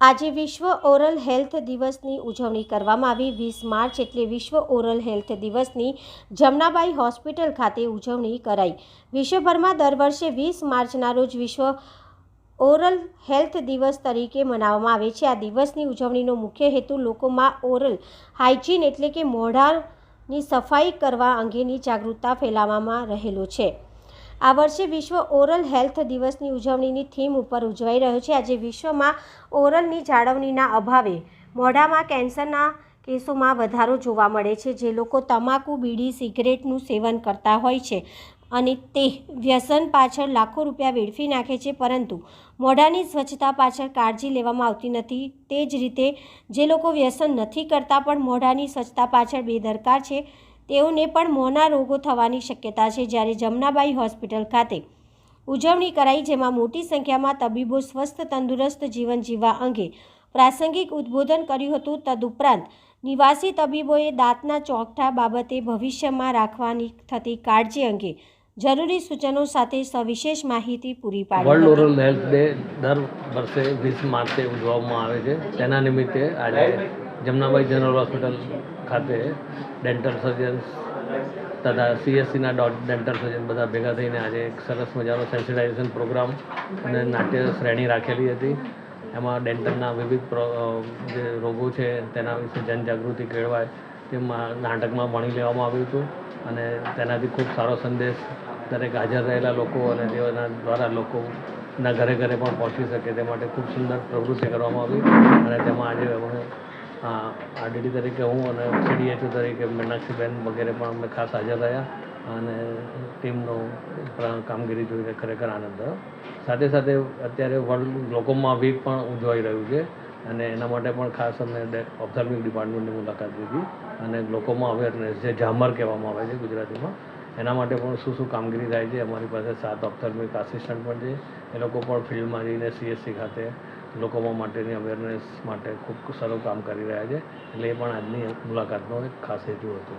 આજે વિશ્વ oral health દિવસની ઉજવણી કરવામાં આવી. વીસ માર્ચ એટલે વિશ્વ ઓરલ હેલ્થ દિવસની જમનાબાઈ હોસ્પિટલ ખાતે ઉજવણી કરાઈ. વિશ્વભરમાં દર વર્ષે વીસ માર્ચના રોજ વિશ્વ ઓરલ હેલ્થ દિવસ તરીકે મનાવવામાં આવે છે. આ દિવસની ઉજવણીનો મુખ્ય હેતુ લોકોમાં ઓરલ હાઇજીન એટલે કે મોઢાની સફાઈ કરવા અંગેની જાગૃતતા ફેલાવવામાં રહેલો છે. આ વર્ષે વિશ્વ ઓરલ હેલ્થ દિવસની ઉજવણીની થીમ ઉપર ઉજવાઈ રહ્યો છે. આજે વિશ્વમાં ઓરલની જાળવણીના અભાવે મોઢામાં કેન્સરના કેસોમાં વધારો જોવા મળે છે. જે લોકો તમાકુ, બીડી, સિગરેટનું સેવન કરતા હોય છે અને તે વ્યસન પાછળ લાખો રૂપિયા વેડફી નાખે છે. પરંતુ મોઢાની સ્વચ્છતા પાછળ કાળજી લેવામાં આવતી નથી. તે જ રીતે જે લોકો વ્યસન નથી કરતા પણ મોઢાની સ્વચ્છતા પાછળ બેદરકાર છે. તેઓને પણ મોંના રોગો થવાની શક્યતા છે જ્યારે જમનાબાઈ હોસ્પિટલ ખાતે ઉજવણી કરાઈ જેમાં મોટી સંખ્યામાં તબીબો સ્વસ્થ તંદુરસ્ત જીવન જીવવા અંગે પ્રાસંગિક ઉદ્બોધન કર્યું હતું. તદુપરાંત નિવાસી તબીબોએ દાંતના ચોકઠા બાબતે ભવિષ્યમાં રાખવાની થતી કાળજી અંગે જરૂરી સૂચનો સાથે સવિશેષ માહિતી પૂરી પાડી વર્લ્ડ ઓરલ હેલ્થ ડે દર વર્ષે વીસ માર્ચે ઉજવવામાં આવે છે. તેના નિમિત્તે આજે જમનાબાઈ જનરલ હોસ્પિટલ ખાતે ડેન્ટલ સર્જન્સ તથા સીએસસીના ડેન્ટલ સર્જન બધા ભેગા થઈને આજે એક સરસ મજાનો સેન્સિટાઇઝેશન પ્રોગ્રામ અને નાટ્ય શ્રેણી રાખેલી હતી. એમાં ડેન્ટલના વિવિધ જે રોગો છે તેના વિશે જનજાગૃતિ કેળવાય તેમાં નાટકમાં ભણી લેવામાં આવ્યું હતું અને તેનાથી ખૂબ સારો સંદેશ દરેક હાજર રહેલા લોકો અને તેઓના દ્વારા લોકોના ઘરે ઘરે પણ પહોંચી શકે તે માટે ખૂબ સુંદર પ્રવૃત્તિ કરવામાં આવી અને તેમાં આજે અમે આરડીડી તરીકે હું અને સીડીએચઓ તરીકે મીનાક્ષીબેન વગેરે પણ અમે ખાસ હાજર રહ્યા અને ટીમનો કામગીરી જોઈને ખરેખર આનંદ થયો સાથે સાથે અત્યારે વર્લ્ડ લોકોમાં વીક પણ ઉજવાઈ રહ્યું છે અને એના માટે પણ ખાસ અમે ઓપ્થોલ્મિક ડિપાર્ટમેન્ટની મુલાકાત લીધી અને લોકોમાં અવેરનેસ જે ઝામર કહેવામાં આવે છે ગુજરાતીમાં, એના માટે પણ શું શું કામગીરી થાય છે? અમારી પાસે સાત ઓપ્થોલ્મિક આસિસ્ટન્ટ પણ છે. એ લોકો પણ ફિલ્ડમાં જઈને સીએસસી ખાતે લોકોમાં માટેની અવેરનેસ માટે ખૂબ સારું કામ કરી રહ્યા છે. એટલે એ પણ આજની મુલાકાતનો એક ખાસ હેતુ હતો.